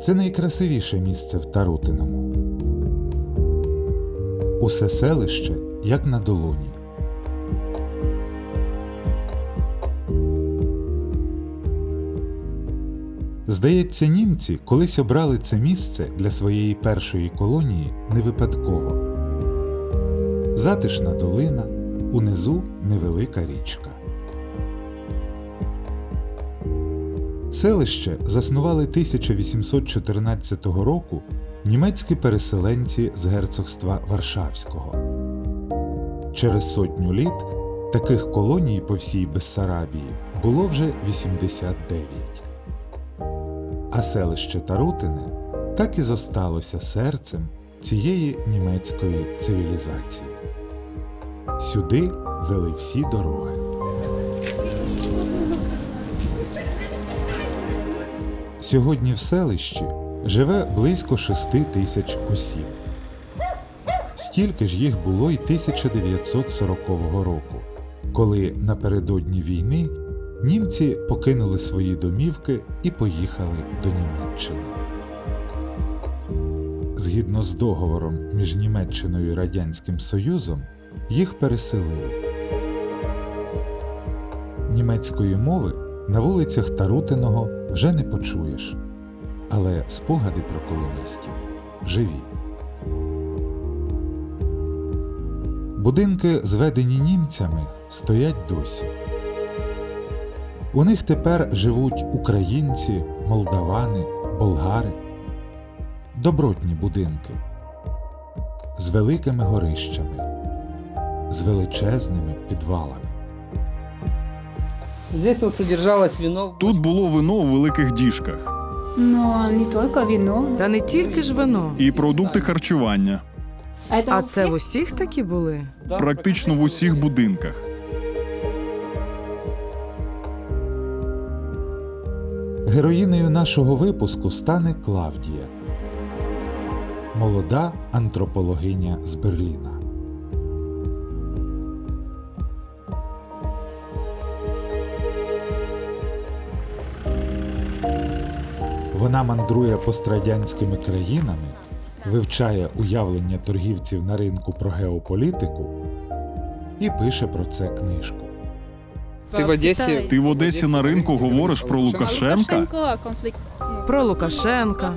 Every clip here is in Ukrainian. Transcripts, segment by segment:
Це найкрасивіше місце в Тарутиному. Усе селище як на долоні. Здається, німці колись обрали це місце для своєї першої колонії не випадково. Затишна долина, унизу невелика річка. Селище заснували 1814 року німецькі переселенці з герцогства Варшавського. Через сотню літ таких колоній по всій Бессарабії було вже 89. А селище Тарутине так і зосталося серцем цієї німецької цивілізації. Сюди вели всі дороги. Сьогодні в селищі живе близько шести тисяч осіб. Стільки ж їх було й 1940 року, коли напередодні війни німці покинули свої домівки і поїхали до Німеччини. Згідно з договором між Німеччиною і Радянським Союзом, їх переселили. Німецької мови на вулицях Тарутиного вже не почуєш, але спогади про колоністів живі. Будинки, зведені німцями, стоять досі. У них тепер живуть українці, молдавани, болгари, добротні будинки з великими горищами, з величезними підвалами. Здесь вот содержалось вино. Тут було вино у великих діжках Но не только вино. Та не тільки ж вино. і продукти харчування А це в усіх такі були? Практично в усіх будинках. Героїнею нашого випуску стане Клавдія, молода антропологиня з Берліна. Вона мандрує пострадянськими країнами, вивчає уявлення торгівців на ринку про геополітику і пише про це книжку. Ты в Одессе? Ти в Одесі на ринку говориш про Лукашенка? Ну, Про Лукашенка,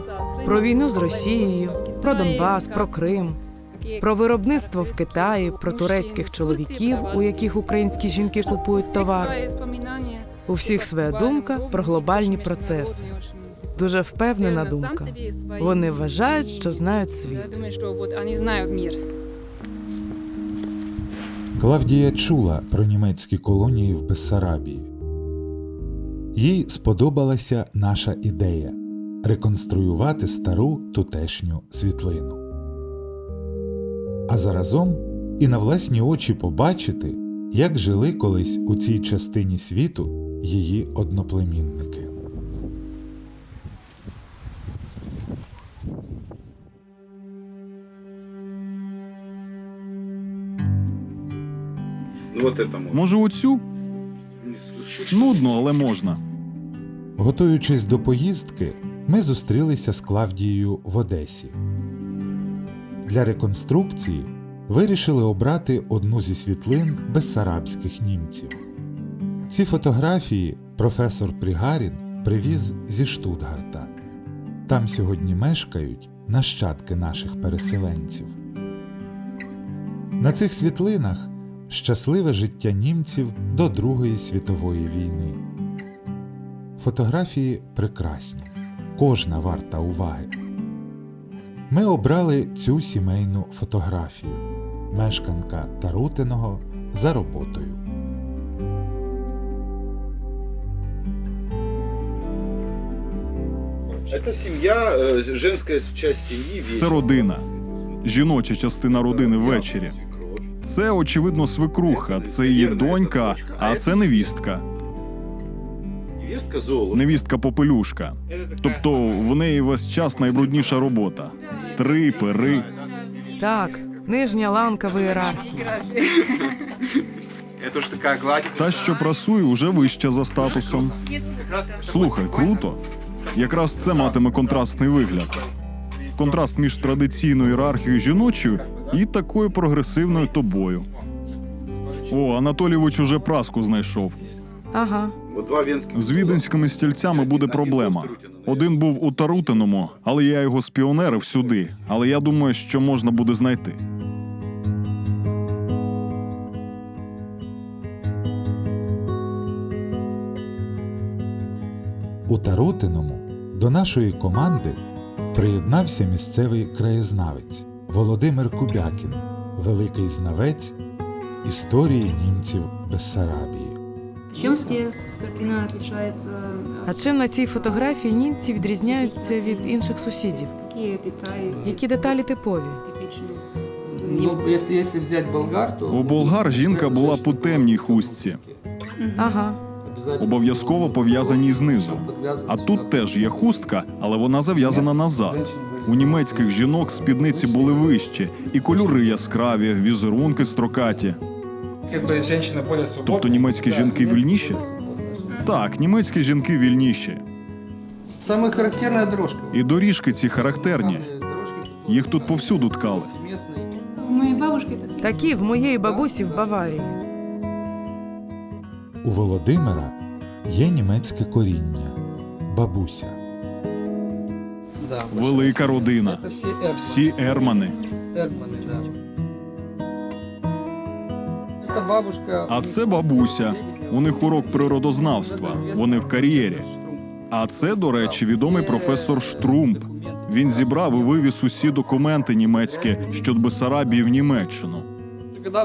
про війну з Росією, про Донбас, про Крим, про виробництво в Китаї, про турецьких чоловіків, у яких українські жінки купують товар. У всіх своя думка про глобальні процеси. Дуже впевнена думка. Вони вважають, що знають світ. Клавдія чула про німецькі колонії в Бессарабії. Їй сподобалася наша ідея реконструювати стару тутешню світлину. А заразом і на власні очі побачити, як жили колись у цій частині світу її одноплемінники. Вот это можно. Може, оцю? Нудно, але можна. Готуючись до поїздки, ми зустрілися з Клавдією в Одесі. Для реконструкції вирішили обрати одну зі світлин безсарабських німців. Ці фотографії професор Прігарін привіз зі Штутгарта. Там сьогодні мешкають нащадки наших переселенців. На цих світлинах щасливе життя німців до Другої світової війни. Фотографії прекрасні, кожна варта уваги. Ми обрали цю сімейну фотографію мешканка Тарутиного за роботою. Это семья, э, женская часть вечером. Це родина. Жіноча частина родини ввечері. Це, очевидно, свекруха, це її донька, а це невістка. Невістка попелюшка. Тобто в неї весь час найбрудніша робота. Три пери. Так, нижня ланка в ієрархії. Это ж такая гладь. Та, що прасує, уже вища за статусом. Слухай, круто. Якраз це матиме контрастний вигляд. Контраст між традиційною ієрархією жіночою і такою прогресивною тобою. О, Анатолійович уже праску знайшов. Ага. З віденськими стільцями буде проблема. Один був у Тарутиному, але я його спіонерив сюди. Але я думаю, що можна буде знайти. У Тарутиному до нашої команди приєднався місцевий краєзнавець Володимир Кубякін, великий знавець історії німців Бессарабії. А чим на цій фотографії німці відрізняються від інших сусідів? Какие детали здесь Які деталі типові? Ну. У болгар жінка була по темній хустці, Ага. Обов'язково пов'язаній знизу. А тут теж є хустка, але вона зав'язана назад. У німецьких жінок спідниці були вищі, і кольори яскраві, візерунки строкаті. Свободна. Тобто німецькі жінки вільніші? Так, німецькі жінки вільніші. Самая характерная дорожка. І доріжки ці характерні. Їх тут повсюду ткали. Такі в моєї бабусі в Баварії. У Володимира є німецьке коріння бабуся. Да, Велика родина. Это все Эрманы. Всі ермани. Эрманы, да. Это бабушка. А це бабуся. У них урок природознавства. Вони в кар'єрі. А це, до речі, відомий професор Штрумп. Він зібрав і вивіз усі документи німецькі щодо Бесарабії в Німеччину.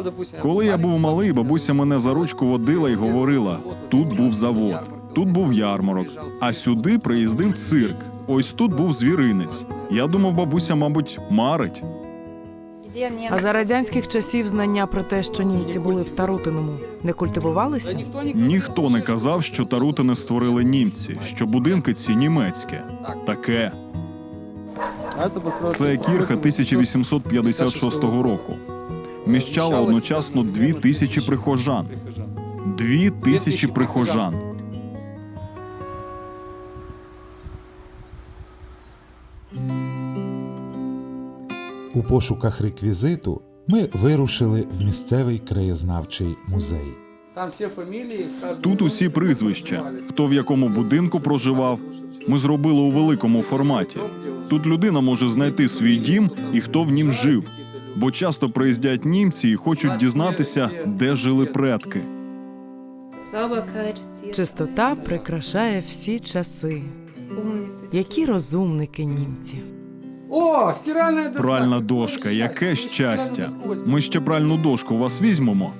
Допустим, Коли я був малий, бабуся мене за ручку водила і говорила: тут був завод, тут був ярмарок, а сюди приїздив цирк. Ось тут був звіринець. Я думав, бабуся, мабуть, марить. А за радянських часів знання про те, що німці були в Тарутиному, не культивувалися? никто Ніхто не казав, що тарутини створили німці, що будинки ці німецьке. Таке. Це кірха 1856 року. Вміщала одночасно дві тисячі прихожан. Дві тисячі прихожан. У пошуках реквізиту ми вирушили в місцевий краєзнавчий музей. Там все фамилии. каждый Тут усі прізвища, хто в якому будинку проживав. Ми зробили у великому форматі. Тут людина може знайти свій дім і хто в нім жив Бо часто приїздять німці і хочуть дізнатися, де жили предки. Sauberkeit, Zier, Чистота прикрашає всі часи. умницы. Які розумники німці. О, стиральная доска. Пральна дошка, яке щастя. Ми ще пральну дошку у вас візьмемо.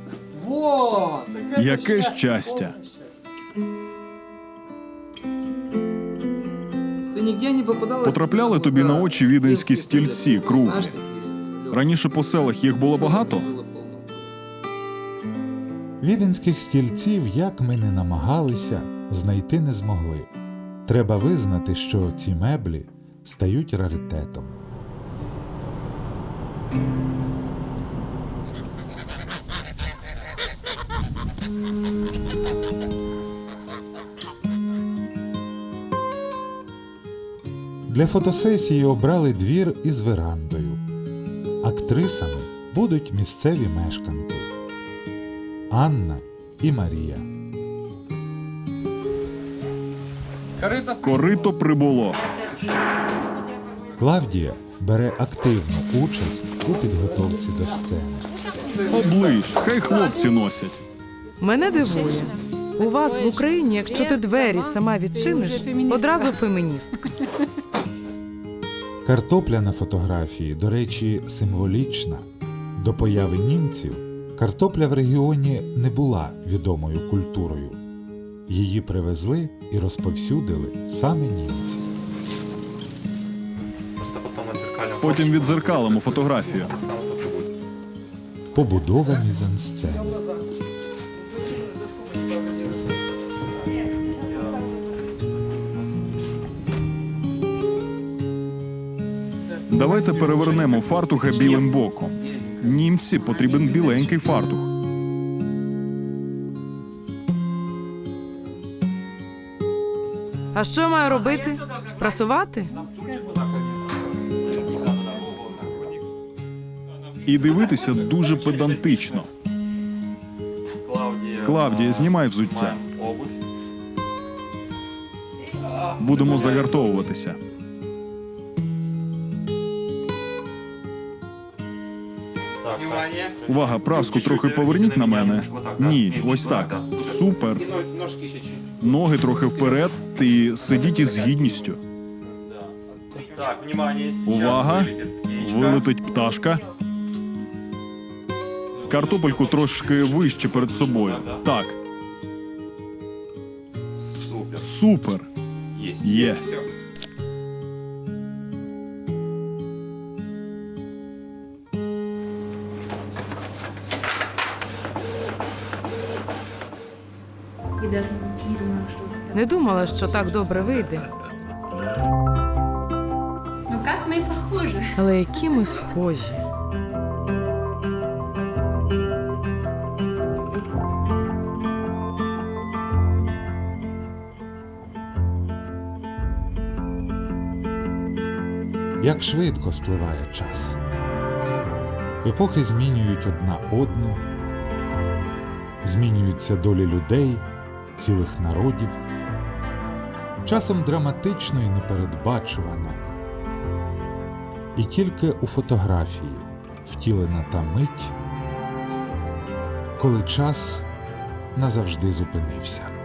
Вот. так это Яке счастье, щастя. Ты нигде не попадалась? Потрапляли тобі на очі віденські стільці круглі. Раніше по селах їх було багато. Віденських стільців, як ми не намагалися, знайти не змогли. Треба визнати, що ці меблі стають раритетом. Для фотосесії обрали двір із верандою. Актрисами будуть місцеві мешканки Анна і Марія. Корыто Корито прибуло. Клавдія бере активну участь у підготовці до сцени. Оближ, хай хлопці носять. Мене дивує. У вас в Україні, якщо ти двері сама відчиниш, одразу феміністка. Картопля на фотографії, до речі, символічна. До появи німців картопля в регіоні не була відомою культурою. Її привезли і розповсюдили саме німці. Потім відзеркалимо фотографію. Побудова мізансцени. Давайте перевернемо фартуха білим боком. Німці потрібен біленький фартух. А що маю робити? Прасувати? І дивитися дуже педантично. Клавдія, знімай взуття. Будемо загартовуватися. Увага, праску трохи поверніть на мене. Ні, ось так. Супер. Ноги трохи вперед і сидіть із гідністю. Так, Увага. Вилетить пташка. Картопельку трошки вище перед собою. Так, Супер. супер. Є. Не думала, що так добре вийде. Ну как мы похожи? Але які ми схожі. Як швидко спливає час. Епохи змінюють одна одну, змінюються долі людей, цілих народів, часом драматично і непередбачувано. І тільки у фотографії втілена та мить, коли час назавжди зупинився.